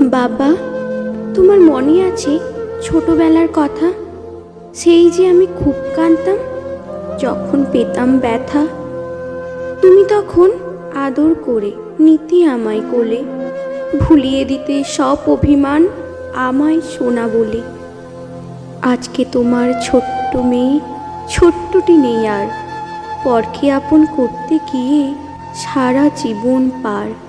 বাবা, তোমার মনে আছে ছোটবেলার কথা? সেই যে আমি খুব কাঁদতাম, যখন পেতাম ব্যথা। তুমি তখন আদর করে, নীতি আমায় কোলে, ভুলিয়ে দিতে সব অভিমান আমায় শোনা বলে। আজকে তোমার ছোট্ট মেয়ে, ছোট্টটি নেই আর, পরকে আপন করতে গিয়ে সারা জীবন পার।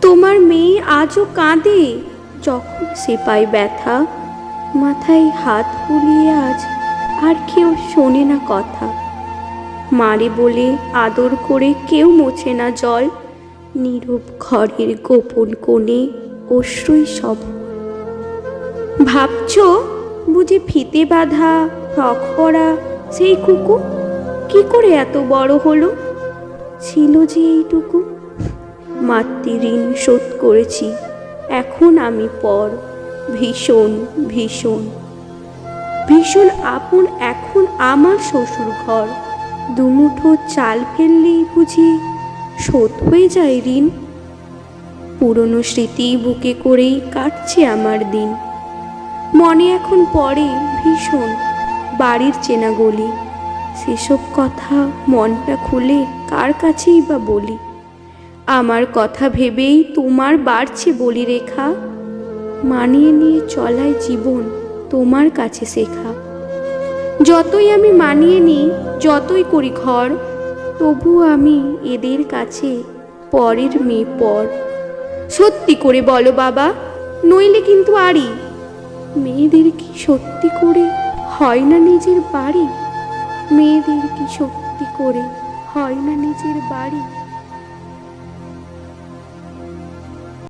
তোমার মেয়ে আজও কাঁদে। যখন সে পায় ব্যথা, মাথায় হাত বুলিয়ে আজ আর কেউ শোনে না কথা। মারে বলে আদর করে কেউ মোছে না জল। নীরব ঘরের গোপন কোণে অশ্রুই সব ভাবছ, বুঝি ফিতে বাঁধা রক পড়া সেই কুকু কি করে এত বড় হলো? ছিল যে এইটুকু। মাতৃ ঋণ শোধ করেছি। এখন আমি পর। ভীষণ ভীষণ। ভীষণ আপন এখন আমার শ্বশুর ঘর দুমুঠো চাল ফেললেই বুঝি শোধ হয়ে যায় ঋণ। পুরনো স্মৃতি বুকে করেই কাটছে আমার দিন। মনে এখন পড়ে ভীষণ বাড়ির চেনা গলি সেসব কথা মনটা খুলে কার কাছেই বা বলি? আমার কথা ভেবেই তোমার বাড়ছে বলি রেখা মানিয়ে নিয়ে চলায় জীবন তোমার কাছে শেখা। যতই আমি মানিয়ে নিই, যতই করি ঘর তবু আমি এদের কাছে পরের মেয়ে পর। সত্যি করে বলো বাবা, নইলে কিন্তু আরই মেয়েদের কি সত্যি করে হয় না নিজের বাড়ি? মেয়েদের কি সত্যি করে হয় না নিজের বাড়ি?